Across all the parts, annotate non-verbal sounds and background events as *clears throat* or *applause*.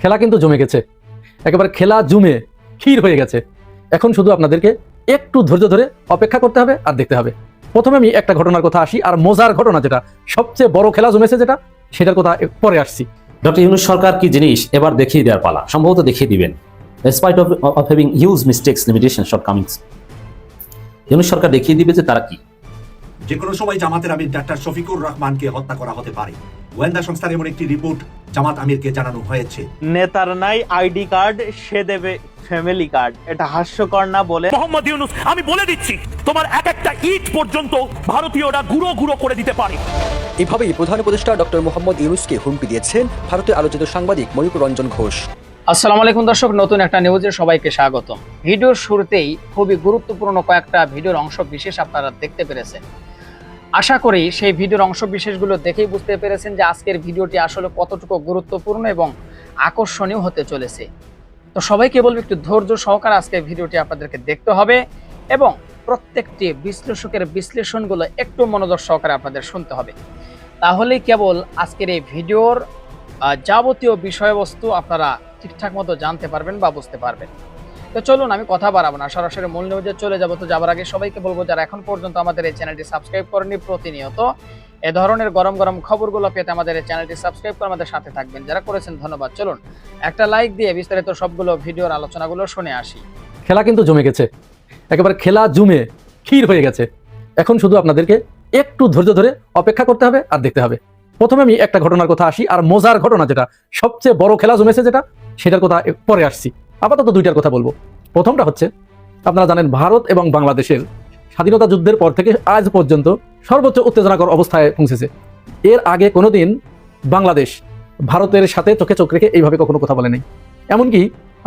খেলা কিন্তু জমে গেছে। একেবারে খেলা জমে ক্ষীর হয়ে গেছে। এখন শুধু আপনাদেরকে একটু ধৈর্য ধরে অপেক্ষা করতে হবে আর দেখতে হবে। প্রথমে আমি একটা ঘটনার কথা আসি আর মজার ঘটনা যেটা সবচেয়ে বড় খেলা জমেছে যেটা সেটার কথা পরে আসছি। ডক্টর ইউনুস সরকার কি জিনিস এবার দেখিয়ে দেওয়ার পালা? সম্ভবত দেখিয়ে দিবেন। Spite of of having huge mistakes limitation shortcomings Yunus সরকার দেখিয়ে দিবে যে তারা কি। যে কোনো সময় জামাতের আমির ডাক্তার শফিকুর রহমানকে হত্যা করা হতে পারে। গোয়েন্দা সংস্থার এমন একটি রিপোর্ট জামাত আমিরকে জানানো হয়েছে। নেতার নাই আইডি কার্ড সে দেবে ফ্যামিলি কার্ড। এটা হাস্যকর না বলে মোহাম্মদ ইউনুস আমি বলে দিচ্ছি তোমার এক একটা ইট পর্যন্ত ভারতীয়রা গুঁড়ো গুঁড়ো করে দিতে পারে। এভাবেই প্রধান উপদেষ্টা ডক্টর মোহাম্মদ ইউনুসকে হুমকি দিয়েছেন ভারতের আলোচিত সাংবাদিক ময়ূর রঞ্জন ঘোষ। আসসালামু আলাইকুম দর্শক নতুন একটা নিউজে সবাইকে স্বাগত ভিডিওর শুরুতেই খুবই গুরুত্বপূর্ণ কয়েকটা ভিডিওর অংশ বিশেষ আপনারা দেখতে পেরেছেন। আশা করি সেই ভিডিওর অংশ বিশেষগুলো দেখেই বুঝতে পেরেছেন যে আজকের ভিডিওটি আসলে কতটুকু গুরুত্বপূর্ণ এবং আকর্ষণীয় হতে চলেছে। তো সবাইকে বলব একটু ধৈর্য সহকারে আজকের ভিডিওটি আপনাদেরকে দেখতে হবে এবং প্রত্যেকটি বিশ্লেষকের বিশ্লেষণগুলো একটু মনোযোগ সহকারে আপনাদের শুনতে হবে। তাহলেই কেবল আজকের এই ভিডিওর যাবতীয় বিষয়বস্তু আপনারা ঠিকঠাক মতো জানতে পারবেন বা বুঝতে পারবেন। তো চলুন, আমি কথা বাড়াবো না, সরাসরি মূল নিউজে চলে যাব। তো যাবার আগে সবাইকে বলব, যারা এখন পর্যন্ত আমাদের এই চ্যানেলটি সাবস্ক্রাইব করেনি প্রতিনিয়ত এ ধরনের গরম গরম খবরগুলো পেতে আমাদের এই চ্যানেলটি সাবস্ক্রাইব করে আমাদের সাথে থাকবেন। যারা করেছেন, ধন্যবাদ। চলুন, একটা লাইক দিয়ে বিস্তারিত সবগুলো ভিডিওর আলোচনাগুলো শুনে আসি। খেলা কিন্তু জমে গেছে। একেবারে খেলা জমে ক্ষীর হয়ে গেছে। এখন শুধু আপনাদেরকে একটু ধৈর্য ধরে অপেক্ষা করতে হবে আর দেখতে হবে। প্রথমে আমি একটা ঘটনার কথা আসি, আর মজার ঘটনা যেটা, সবচেয়ে বড় খেলা জমেছে যেটা, সেটার কথা পরে আসছি। আপাতত দুইটার কথা বলব। প্রথমটা হচ্ছে, আপনারা জানেন ভারত এবং বাংলাদেশের স্বাধীনতা যুদ্ধের পর থেকে আজ পর্যন্ত সর্বোচ্চ উত্তেজনাকর অবস্থায় পৌঁছেছে। এর আগে কোনোদিন বাংলাদেশ ভারতের সাথে চোখে চোখ রেখে এইভাবে কখনো কথা বলে নাই এমনকি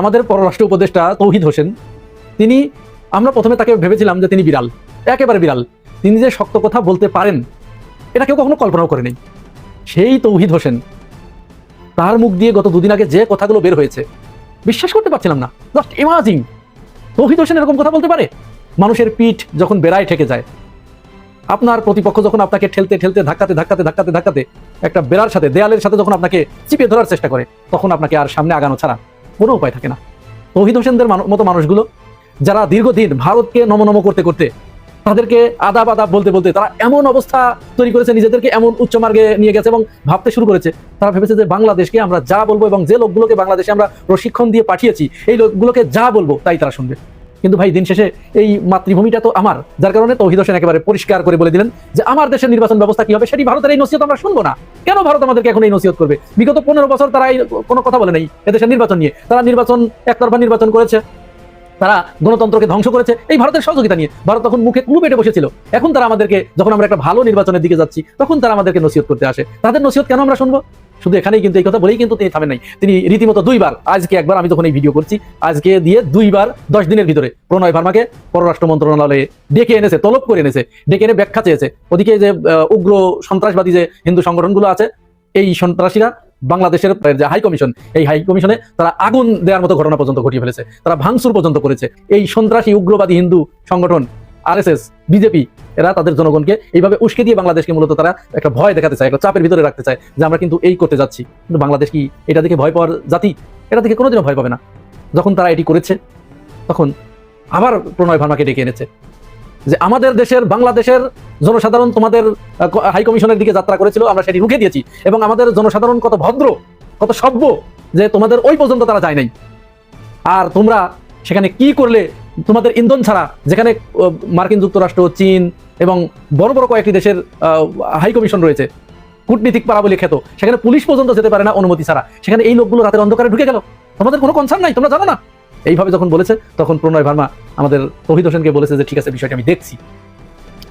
আমাদের পররাষ্ট্র উপদেষ্টা তৌহিদ হোসেন, তিনি, আমরা প্রথমে তাকে ভেবেছিলাম যে তিনি বিড়াল, একেবারে বিড়াল। তিনি যে শক্ত কথা বলতে পারেন, এটা কেউ কখনো কল্পনাও করেনি। সেই তৌহিদ হোসেন, তার মুখ দিয়ে গত দুদিন আগে যে কথাগুলো বের হয়েছে বিশ্বাস করতে পারছিলাম না। জাস্ট ইমাজিং তৌহিদ হোসেন এরকম কথা বলতে পারে? মানুষের পিঠ যখন বেড়ায় ঠেকে যায়, আপনার প্রতিপক্ষ যখন আপনাকে ঠেলতে ঠেলতে, ধাক্কাতে ধাক্কাতে ধাক্কাতে ধাক্কাতে একটা বেড়ার সাথে, দেয়ালের সাথে যখন আপনাকে চিপে ধরার চেষ্টা করে, তখন আপনাকে আর সামনে আগানো ছাড়া কোনো উপায় থাকে না। তৌহিদ হোসেনদের মতো মানুষগুলো, যারা দীর্ঘদিন ভারতকে নমনম করতে করতে তাদেরকে আদাব আদাব বলতে বলতে তারা এমন অবস্থা তৈরি করেছে, নিজেদেরকে এমন উচ্চ মার্গে নিয়ে গেছে এবং ভাবতে শুরু করেছে। তারা ভেবেছে যে বাংলাদেশকে আমরা যা বলব এবং যে লোকগুলোকে বাংলাদেশে আমরা প্রশিক্ষণ দিয়ে পাঠিয়েছি, এই লোকগুলোকে যা বলব তাই তারা শুনবে। কিন্তু ভাই, দিন শেষে এই মাতৃভূমিটা তো আমার, যার কারণে তৌহিদ হোসেন একেবারে পরিষ্কার করে বলে দিলেন যে আমার দেশের নির্বাচন ব্যবস্থা কি হবে, সেটি ভারতের এই নসিহত আমরা শুনব না। কেন ভারত আমাদেরকে এখন এই নসিহত করবে? বিগত পনেরো বছর তারা কোনো কথা বলে নেই, এদেশের নির্বাচন নিয়ে। তারা নির্বাচন, একতরফা নির্বাচন করেছে। তারা গণতন্ত্রকে ধ্বংস করেছে এই ভারতের সহযোগিতা নিয়ে। ভারত তখন মুখে কুলু পেটে বসেছিল। এখন তারা আমাদেরকে, যখন আমরা একটা ভালো নির্বাচনের দিকে যাচ্ছি, তখন তারা আমাদেরকে নসিহত করতে আসে। তাদের নসিহত কেন আমরা শুনব? শুধু এখানেই কিন্তু এই কথা বলেই কিন্তু তিনি থামেন নাই। তিনি রীতিমতো দুইবার, আজকে একবার আমি যখন এই ভিডিও করছি, আজকে দিয়ে দুইবার দশ দিনের ভিতরে প্রণয় ভার্মাকে পররাষ্ট্র মন্ত্রণালয়ে ডেকে এনেছে, তলব করে এনেছে, ডেকে এনে ব্যাখ্যা চেয়েছে। ওদিকে যে উগ্র সন্ত্রাসবাদী যে হিন্দু সংগঠনগুলো আছে, এই সন্ত্রাসীরা বাংলাদেশের যে হাই কমিশন এই হাই কমিশনে তারা আগুন দেওয়ার মতো ঘটনা পর্যন্ত ঘটিয়ে ফেলেছে। তারা ভাঙচুর পর্যন্ত করেছে। এই সন্ত্রাসী, উগ্রবাদী হিন্দু সংগঠন আরএসএস বিজেপি এরা তাদের জনগণকে এইভাবে উস্কে দিয়ে বাংলাদেশকে মূলত তারা একটা ভয় দেখাতে চায়, একটা চাপের ভিতরে রাখতে চায় যে আমরা কিন্তু এই করতে যাচ্ছি। কিন্তু বাংলাদেশ কি এটা দেখে ভয় পাওয়ার জাতি? এটা দেখে কোনোদিনও ভয় পাবে না। যখন তারা এটি করেছে, তখন আবার প্রণয় ভার্মাকে ডেকে এনেছে। যে আমাদের দেশের, বাংলাদেশের জনসাধারণ তোমাদের হাই কমিশনের দিকে যাত্রা করেছিল, আমরা সেটি রুখে দিয়েছি। এবং আমাদের জনসাধারণ কত ভদ্র, কত সভ্য যে তোমাদের ওই পর্যন্ত তারা যায় নাই। আর তোমরা সেখানে কি করলে, তোমাদের ইন্ধন ছাড়া, যেখানে মার্কিন যুক্তরাষ্ট্র, চীন এবং বড় বড় কয়েকটি দেশের হাই কমিশন রয়েছে, কূটনীতিক পাড়া বলে খ্যাত, সেখানে পুলিশ পর্যন্ত যেতে পারে না অনুমতি ছাড়া। সেখানে এই লোকগুলো রাতের অন্ধকারে ঢুকে গেল। তোমাদের কোনো কনসার্ন নাই, তোমরা জানো না। এইভাবে যখন বলেছে, তখন প্রণয় ভার্মা আমাদের তহিদ হোসেনকে বলেছে যে, ঠিক আছে, বিষয়টি আমি দেখছি।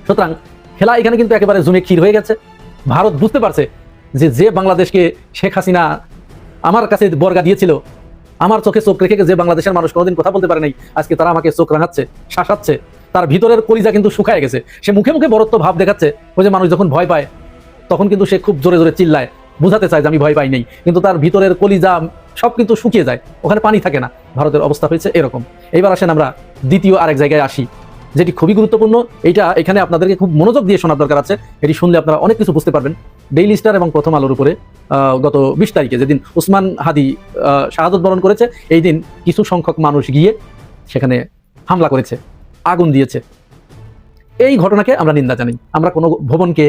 সুতরাং খেলা এখানে কিন্তু একেবারে জমে ক্ষীর হয়ে গেছে। ভারত বুঝতে পারছে যে যে বাংলাদেশকে শেখ হাসিনা আমার কাছে বর্গা দিয়েছিল, আমার চোখে চোখ রেখে যে বাংলাদেশের মানুষ কোনোদিন কথা বলতে পারে নাই, আজকে তারা আমাকে চোখ রাঙাচ্ছে, শাসাচ্ছে। তার ভিতরের কলিজা কিন্তু শুকায় গেছে। সে মুখে মুখে বরত্ব ভাব দেখাচ্ছে, ওই যে মানুষ যখন ভয় পায়, তখন কিন্তু সে খুব জোরে জোরে চিল্লায়, বুঝাতে চায় যে, আমি ভয় পাই নেই। কিন্তু তার ভিতরের কলিজা সব কিন্তু শুকিয়ে যায়, ওখানে পানি থাকে না। ভারতের অবস্থা হয়েছে এরকম। এইবার আসেন আমরা দ্বিতীয় আরেক জায়গায় আসি, যেটি খুবই গুরুত্বপূর্ণ। এটা এখানে আপনাদেরকে খুব মনোযোগ দিয়ে শোনার দরকার আছে। এটি শুনলে আপনারা অনেক কিছু বুঝতে পারবেন। ডেইলি স্টার এবং প্রথম আলোর উপরে গত বিশ তারিখে যেদিন উসমান হাদি শাহাদত বরণ করেছে, এই দিন কিছু সংখ্যক মানুষ গিয়ে সেখানে হামলা করেছে, আগুন দিয়েছে। এই ঘটনাকে আমরা নিন্দা জানাই। আমরা কোনো ভবনকে,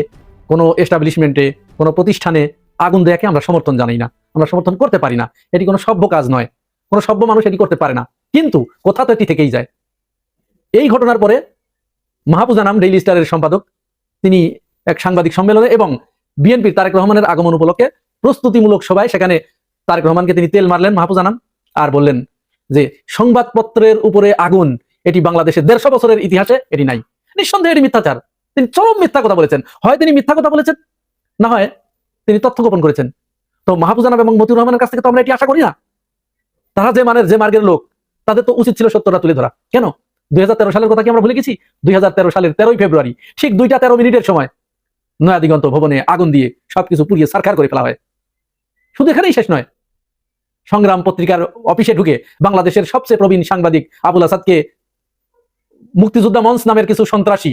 কোনো এস্টাবলিশমেন্টে কোনো প্রতিষ্ঠানে আগুন দেয়াকে আমরা সমর্থন জানাই না। আমরা সমর্থন করতে পারি না। এটি কোনো সভ্য কাজ নয়। কোনো সভ্য মানুষ এটি করতে পারে না। কিন্তু কোথা তো এটি থেকেই যায়? এই ঘটনার পরে মাহফুজা নাম ডেইলি স্টারের সম্পাদক, তিনি এক সাংবাদিক সম্মেলনে এবং বিএনপির তারেক রহমানের আগমন উপলক্ষে প্রস্তুতিমূলক সভায় সেখানে তারেক রহমানকে তিনি তেল মারলেন মাহফুজা নাম আর বললেন যে, সংবাদপত্রের উপরে আগুন, এটি বাংলাদেশের দেড়শো বছরের ইতিহাসে এটি নাই। নিঃসন্দেহে এটি মিথ্যাচার। তিনি চরম মিথ্যা কথা বলেছেন। হয় তিনি মিথ্যা কথা বলেছেন, না হয় তিনি তথ্য গোপন করেছেন। তো মাহফুজানাব এবং মতিউর রহমানের কাছ থেকে তো আমরা এটি আশা করি না। তারা যে মানের যে মার্গের লোক, তাদের তো উচিত ছিল সত্যটা তুলে ধরা। কেন? দুই সালের কথা কি আমরা ভুলে গেছি? দুই সালের তেরোই ফেব্রুয়ারি, ঠিক দুইটা তেরো মিনিটের সময় নয়া দিগন্ত ভবনে আগুন দিয়ে সবকিছু পুড়িয়ে সারখার করে ফেলা হয়। শুধু এখানেই শেষ নয়। সংগ্রাম পত্রিকার অফিসে ঢুকে বাংলাদেশের সবচেয়ে প্রবীণ সাংবাদিক আবুল আসাদকে মুক্তিযোদ্ধা মঞ্চ নামের কিছু সন্ত্রাসী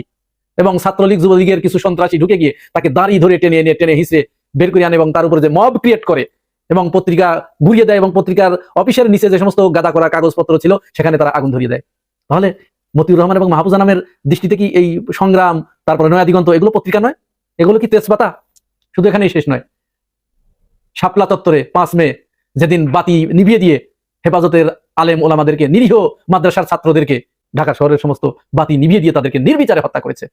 এবং ছাত্রলীগ যুবলীগের কিছু সন্ত্রাসী ঢুকে গিয়ে তাকে দাঁড়ি ধরে টেনে এনে টেনে হিসে বের করে আনে এবং তার উপরে যে মব ক্রিয়েট করে এবং পত্রিকা ঘুরিয়ে দেয় এবং পত্রিকার অফিসের নিচে যে সমস্ত গাদা করা কাগজপত্র ছিল, সেখানে তারা আগুন ধরিয়ে দেয়। তাহলে মতিউর রহমান এবং মাহফুজা নামের দৃষ্টিতে কি এই সংগ্রাম, তারপরে নয়া এগুলো পত্রিকা নয়? এগুলো কি তেজপাতা? শুধু এখানেই শেষ নয়। শাপলা চত্বরে পাঁচ মে যেদিন বাতি নিভিয়ে দিয়ে হেফাজতের আলেম ওলামাদেরকে, নিরীহ মাদ্রাসার ছাত্রদেরকে ঢাকা শহরের সমস্ত বাতি নিভিয়ে দিয়ে তাদেরকে নির্বিচারে হত্যা করেছে।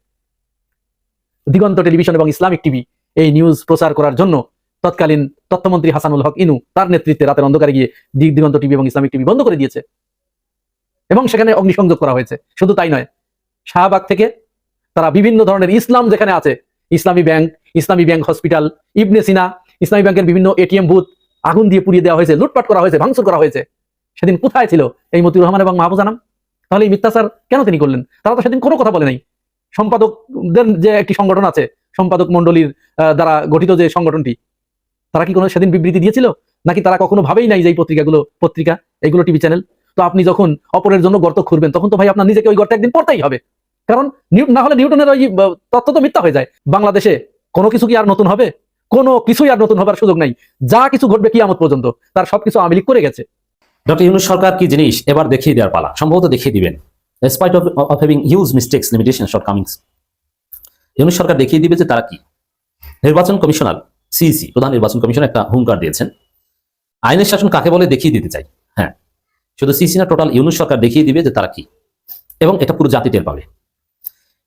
দিগন্ত টেলিভিশন এবং ইসলামিক টিভি এই নিউজ প্রচার করার জন্য তৎকালীন তথ্যমন্ত্রী হাসানুল হক ইনু তার নেতৃত্বে রাতের অন্ধকারে গিয়ে দিগ দিগন্ত টিভি এবং ইসলামিক টিভি বন্ধ করে দিয়েছে। এবং সেখানে অগ্নিসংযোগ করা হয়েছে। শুধু তাই নয়, শাহবাগ থেকে তারা বিভিন্ন ধরনের ইসলাম যেখানে আছে, ইসলামী ব্যাংক ইসলামী ব্যাংক হসপিটাল, ইবনে সিনা, ইসলামী ব্যাংকের বিভিন্ন এটিএম বুথ আগুন দিয়ে পুড়িয়ে দেওয়া হয়েছে, লুটপাট করা হয়েছে, ভাঙচুর করা হয়েছে। সেদিন কোথায় ছিল এই মতিউর রহমান এবং মাহবুজ আনাম? তাহলে এই মিথ্যাচার কেন তিনি করলেন? তারা তো সেদিন কোনো কথা বলে নাই। সম্পাদকদের যে একটি সংগঠন আছে, সম্পাদক মন্ডলীর দ্বারা গঠিত যে সংগঠনটি তারা কি কোনো সেদিন বিবৃতি দিয়েছিল? নাকি তারা কখনো ভাবেই নাই যে এই পত্রিকাগুলো, পত্রিকা এগুলো টিভি চ্যানেল? তো আপনি যখন অপরের জন্য গর্ত খুঁড়বেন, তখন তো ভাই আপনার নিজেকে ওই গর্তে একদিন পড়তেই হবে। কারণ না হলে নিউটনের ওই তত্ত্ব তো মিথ্যা হয়ে যায়। বাংলাদেশে কোনো কিছু কি আর নতুন হবে? কোনো কিছুই আর নতুন হবার সুযোগ নাই। যা কিছু ঘটবে কিয়ামত পর্যন্ত, তার সবকিছু আওয়ামী করে গেছে। ডক্টর ইউনুস সরকার কি জিনিস এবার দেখিয়ে দেওয়ার পালা? সম্ভবত দেখিয়ে দিবেন। Spite of of having huge mistakes limitation shortcomings Yunus সরকার দেখিয়ে দিবে যে তারা কি? নির্বাচন কমিশনার সিইসি প্রধান নির্বাচন কমিশন একটা হুঙ্কার দিয়েছেন। আইনের শাসন কাকে বলে দেখিয়ে দিতে চাই। হ্যাঁ শুধু সিইসি না, টোটাল ইউনুস সরকার দেখিয়ে দিবে যে তারা কি। এবং এটা পুরো জাতি টের পাবে।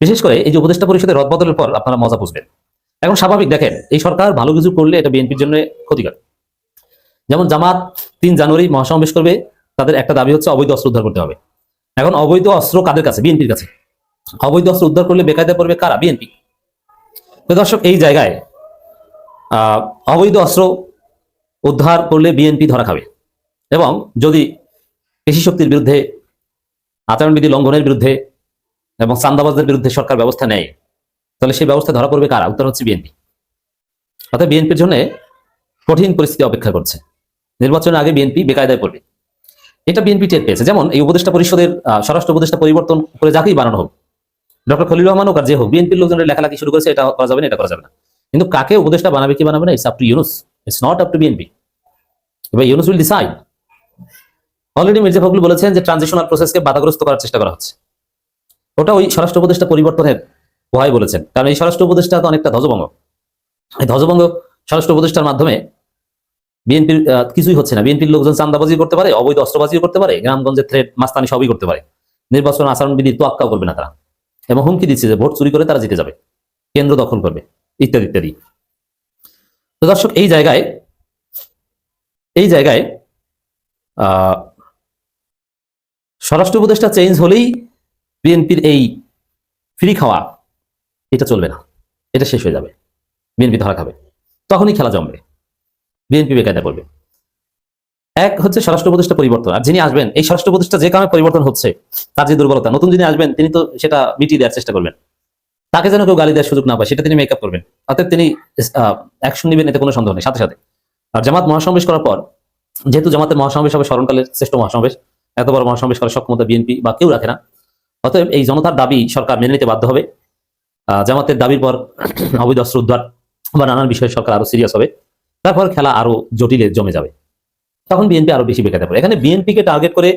বিশেষ করে এই যে উপদেষ্টা পরিষদের রদবদলের পর আপনারা মজা বুঝবেন। এখন স্বাভাবিক, দেখেন, এই সরকার ভালো কিছু করলে এটা বিএনপির জন্য ক্ষতিকর। যেমন জামাত তিন জানুয়ারি মহাসমাবেশ করবে, তাদের একটা দাবি হচ্ছে অবৈধ অস্ত্র উদ্ধার করতে হবে। এখন অবৈধ অস্ত্র কাদের কাছে? বিএনপির কাছে। অবৈধ অস্ত্র উদ্ধার করলে বেকায়দা পড়বে কারা? বিএনপি। দর্শক, এই জায়গায় অবৈধ অস্ত্র উদ্ধার করলে বিএনপি ধরা খাবে। এবং যদি পেশি শক্তির বিরুদ্ধে, আচরণবিধি লঙ্ঘনের বিরুদ্ধে এবং চান্দাবাজদের বিরুদ্ধে সরকার ব্যবস্থা নেয়, তাহলে সেই ব্যবস্থা ধরা পড়বে কারা? উত্তর হচ্ছে বিএনপি অর্থাৎ বিএনপির জন্য কঠিন পরিস্থিতি অপেক্ষা করছে। নির্বাচনের আগে বিএনপি বেকায়দায় পড়বে। এটা বিএনপি টের পেয়েছে। যেমন এই উপদেষ্টা পরিষদের স্বরাষ্ট্র উপদেষ্টা পরিবর্তন করে যাকেই বানানো হোক, ডক্টর খলিল রহমান হোক আর যে হোক বিএনপির লোকজনের লেখালেখি শুরু করেছে, এটা করা যাবে না, এটা করা যাবে না। কিন্তু কাকে উপদেষ্টা বানাবে, কি বানাবে না it's up to Yunus it's not up to BNP এবার Yunus will decide already Mirza Fakhrul বলেছেন যে ট্রানজিশনাল প্রসেসকে বাধাগ্রস্ত করার চেষ্টা করা হচ্ছে। ওটা ওই স্বরাষ্ট্র উপদেষ্টা পরিবর্তনের ভয় বলেছেন। কারণ এই স্বরাষ্ট্র উপদেষ্টা তো অনেকটা ধ্বজভঙ্গ। এই ধ্বজভঙ্গ স্বরাষ্ট্র উপদেষ্টার মাধ্যমে বিএনপির কিছুই হচ্ছে না। বিএনপির লোকজন চান্দাবাজি করতে পারে, অবৈধ অস্ত্রবাজিও করতে পারে, গ্রামগঞ্জের থ্রেড মাস্তানি সবই করতে পারে। নির্বাচন আচরণবিধি তোয়াক্কাও করবে না তারা। এবং হুমকি দিচ্ছে যে ভোট চুরি করে তারা জিতে যাবে। কেন্দ্র দখল করবে। ইত্যাদি ইত্যাদি। তো দর্শক, এই জায়গায় এই জায়গায় স্বরাষ্ট্র উপদেষ্টা চেঞ্জ হলেই বিএনপির এই ফ্রি খাওয়া, এটা চলবে না। এটা শেষ হয়ে যাবে। বিএনপি ধরা খাবে। তখনই খেলা জমবে। বিএনপি বেকায়দা করবে। এক হচ্ছে স্বরাষ্ট্র উপদেষ্টা পরিবর্তন। আর যিনি আসবেন, এই স্বরাষ্ট্র উপদেষ্টা যে কারণে পরিবর্তন হচ্ছে, তার যে দুর্বলতা, নতুন যিনি আসবেন, তিনি তো সেটা মিটিয়ে দেওয়ার চেষ্টা করবেন। তাকে যেন কেউ গালি দেওয়ার সুযোগ না পায়, সেটা তিনি মেকআপ করবেন। অর্থাৎ তিনি অ্যাকশন নেবেন, এতে কোনো সন্দেহ নেই। সাথে সাথে। আর জামাত মহাসমাবেশ করার পর, যেহেতু জামাতের মহাসমাবেশ হবে স্মরণকালের শ্রেষ্ঠ মহাসমাবেশ, এত বড় মহাসমাবেশ করার সক্ষমতা বিএনপি বা কেউ রাখে না। অতএব এই জনতার দাবি সরকার মেনে নিতে বাধ্য হবে। জামাতের দাবির পর *clears throat* অবৈধ অস্ত্র উদ্ধার বা নানান বিষয়ে সরকার আরও সিরিয়াস হবে। তারপর খেলা আরও জটিলে জমে যাবে। তখন বিএনপি আরও বেশি বেকাতে পারে এখানে বিএনপিকে টার্গেট করে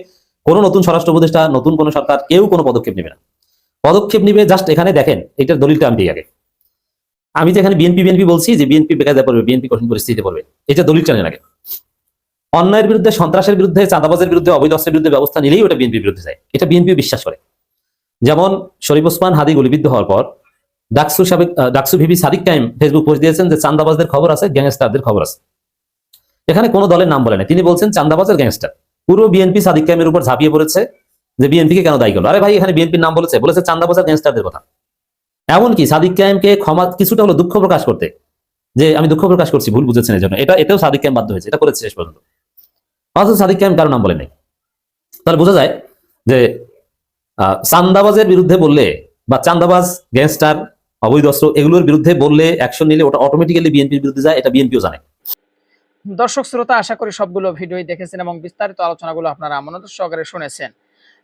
কোনো নতুন স্বরাষ্ট্র উপদেষ্টা, নতুন কোনো সরকার, কেউ কোনো পদক্ষেপ নেবে না। পদক্ষেপ নিবে জাস্ট এখানে দেখেন এটার দলিলটা আমি আগে। আমি যে এখানে বিএনপি বিএনপি বলছি, যে বিএনপি বেকায়দা পড়বে বিএনপি কঠিন পরিস্থিতিতে পড়বে, এটা দলিলটা নেন আগে। অন্যায়ের বিরুদ্ধে, সন্ত্রাসের বিরুদ্ধে, চাঁদাবাজের বিরুদ্ধে, অবৈধ অস্ত্রের বিরুদ্ধে ব্যবস্থা নিলেই ওটা বিএনপির বিরুদ্ধে যায়। এটা বিএনপি বিশ্বাস করে। যেমন শরীফ ওসমান হাদি গুলিবিদ্ধ হওয়ার পর, ডাকসু সাবেক DUCSU VP Sadik Kayem Facebook post দিয়েছেন যে চান্দাবাজদের খবর আছে, গ্যাংস্টারদের খবর আছে। এখানে কোনো দলের নাম বলে না তিনি বলছেন চান্দাবাজের গ্যাংস্টার। পুরো বিএনপি সাদিক টাইমের উপর ঝাঁপিয়ে পড়েছে। যে বিএনপিকে কেন দায়ী করল? আরে ভাই, এখানে বিএনপির নাম বলেছে। বলেছে চান্দাবাজার গ্যাংস্টারদের কথা। এমনকি সাদিক কায়েমকে ক্ষমা, কিছুটা হলো দুঃখ প্রকাশ করতে। যে আমি দুঃখ প্রকাশ করছি, ভুল বুঝেছেন এই জন্য। এটা, এতেও সাদিক কায়েম বাধ্য হয়েছে। এটা করেছে শেষ পর্যন্ত। অথচ সাদিক কায়েম কারও নাম বলে নাই তাহলে বোঝা যায় যে চান্দাবাজের বিরুদ্ধে বললে বা চান্দাবাজ গ্যাংস্টার অবৈধ অস্ত্র এগুলোর বিরুদ্ধে বললে অ্যাকশন নিলে ওটা অটোমেটিক্যালি বিএনপির বিরুদ্ধে যায়। এটা বিএনপিও জানে। দর্শক, শ্রোতা, আশা করি সবগুলো ভিডিওই দেখেছেন এবং বিস্তারিত আলোচনাগুলো আপনারা মনোযোগ সহকারে শুনেছেন।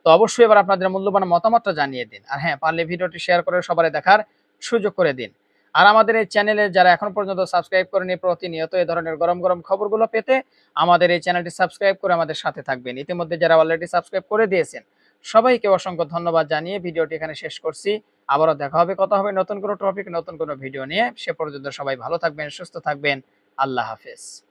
তো অবশ্যই এবার আপনাদের মূল্যবান মতামতটা জানিয়ে দিন। আর হ্যাঁ পারলে ভিডিওটি শেয়ার করে সবাই দেখার সুযোগ করে দিন। আর আমাদের এই চ্যানেলে যারা এখন পর্যন্ত সাবস্ক্রাইব করেনি, প্রতিনিয়ত এই ধরনের গরম গরম খবরগুলো পেতে আমাদের এই চ্যানেলটি সাবস্ক্রাইব করে আমাদের সাথে থাকবেন। ইতিমধ্যে যারা অলরেডি সাবস্ক্রাইব করে দিয়েছেন, সবাইকে অসংখ্য ধন্যবাদ জানিয়ে ভিডিওটি এখানে শেষ করছি। আবারও দেখা হবে, কথা হবে নতুন কোনো টপিক নতুন কোনো ভিডিও নিয়ে। সে পর্যন্ত সবাই ভালো থাকবেন, সুস্থ থাকবেন। আল্লাহ হাফেজ।